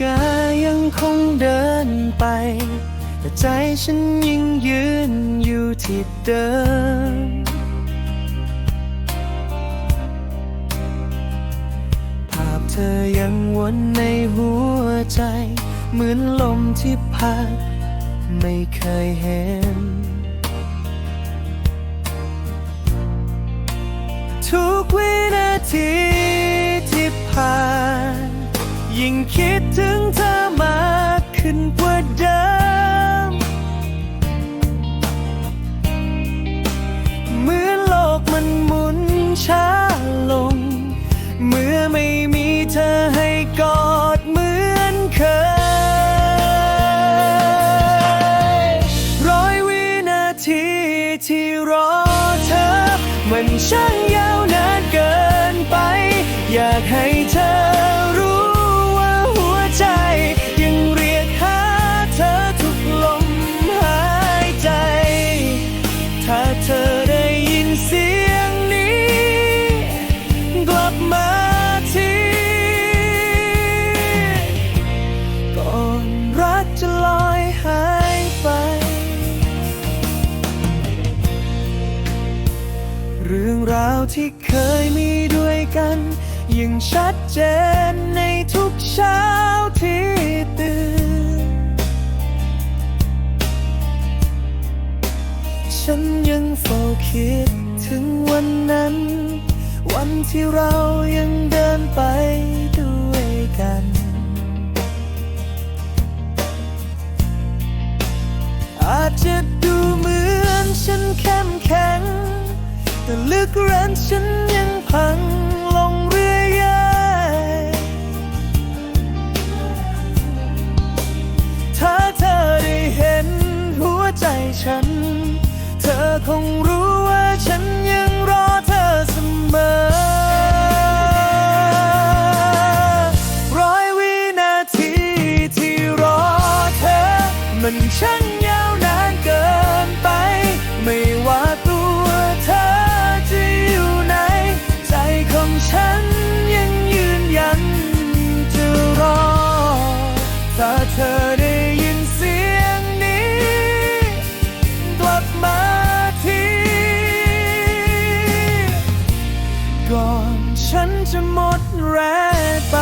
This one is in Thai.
กายังคงเดินไป แต่ใจฉันยังยืนอยู่ที่เดิม ภาพเธอยังวนในหัวใจ เหมือนลมที่พัดไม่เคยเห็น ทุกวินาทีที่ผ่าน ยิ่งคิดถึงเธอมากขึ้นกว่าเดิมเหมือนโลกมันหมุนช้าลง เมื่อไม่มีเธอให้กอดเหมือนเคย ร้อยวินาทีที่รอเธอ มันช่างยาวนานเกินไป อยากให้เธอ ราวที่เคยมีด้วยกันยังชัดเจนในทุกเช้าที่ตื่น ฉันยังเฝ้าคิดถึงวันนั้น วันที่เรายังเดินไปด้วยกัน อาจจะดูเหมือนฉันเข้มแข็ง แต่ลึกเร้นฉันยังพังลงเรื่อยๆถ้าเธอได้เห็นหัวใจฉัน เธอคงรู้ว่าฉันยังรอเธอเสมอ ร้อยวินาทีที่รอเธอ มันช่างย ได้ยินเสียงนี้ กลับมาทีก่อนฉันจะหมดแรงไป